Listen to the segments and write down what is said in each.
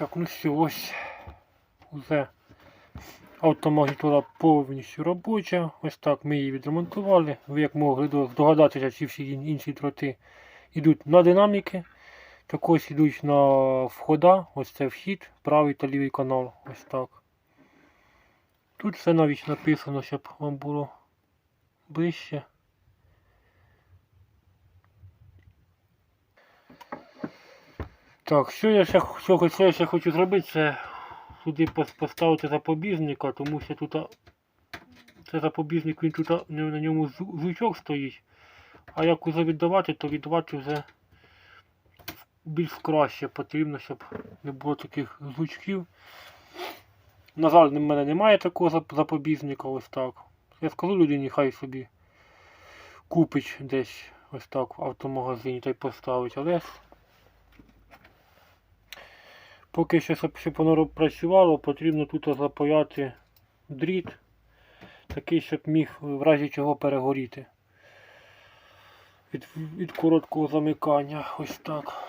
Так, ну все, ось вже автомагнітола повністю робоча. Ось так ми її відремонтували. Ви як могли до- здогадатися, ці всі інші дроти йдуть на динаміки. Також йдуть на входа. Ось це вхід, правий та лівий канал. Ось так. Тут все навіть написано, щоб вам було ближче. Так, що я ще, що, що я ще хочу зробити, це сюди поставити запобіжника, тому що тут це запобіжник, він тут на ньому жучок стоїть. А як уже віддавати, то віддавати вже більш краще потрібно, щоб не було таких звучків. На жаль, в мене немає такого запобіжника, ось так. Я скажу людині, хай собі купить десь ось так в автомагазині та й поставить, але Поки що, щоб, воно працювало, потрібно тут запаяти дріт, такий, щоб міг в разі чого перегоріти. Від, від короткого замикання. Ось так.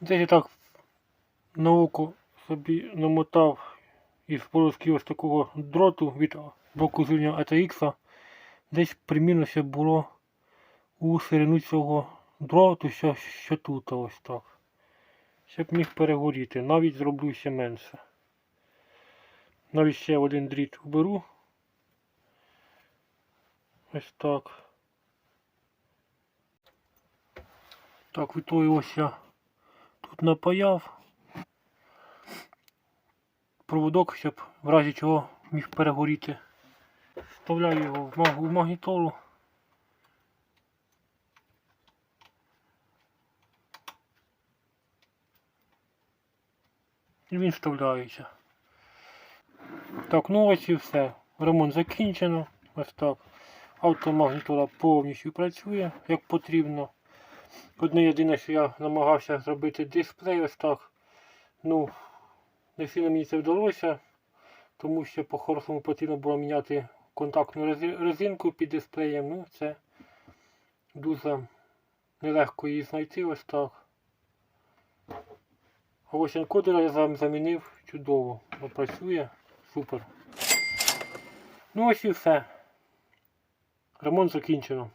Десь я так на око собі намотав із полоски ось такого дроту від боку зрівня ATX. Десь примірно ще було у ширину цього дроту, що, що тут ось так щоб міг перегоріти. Навіть зроблю ще менше. Навіть ще один дріт уберу. Ось так. Так, від тої ось я тут напаяв. Проводок, щоб в разі чого міг перегоріти. Вставляю його в магнітолу. І він вставляється. Так, ну ось і все. Ремонт закінчено. Ось так. Автомагнітола повністю працює як потрібно. Одне єдине, що я намагався зробити дисплей ось так. Ну, не сильно мені це вдалося, тому що по-хорошому потрібно було міняти контактну резинку під дисплеєм. Ну, це дуже нелегко її знайти ось так. А ось енкодера я замінив чудово, працює супер. Ну ось і все. Ремонт закінчено.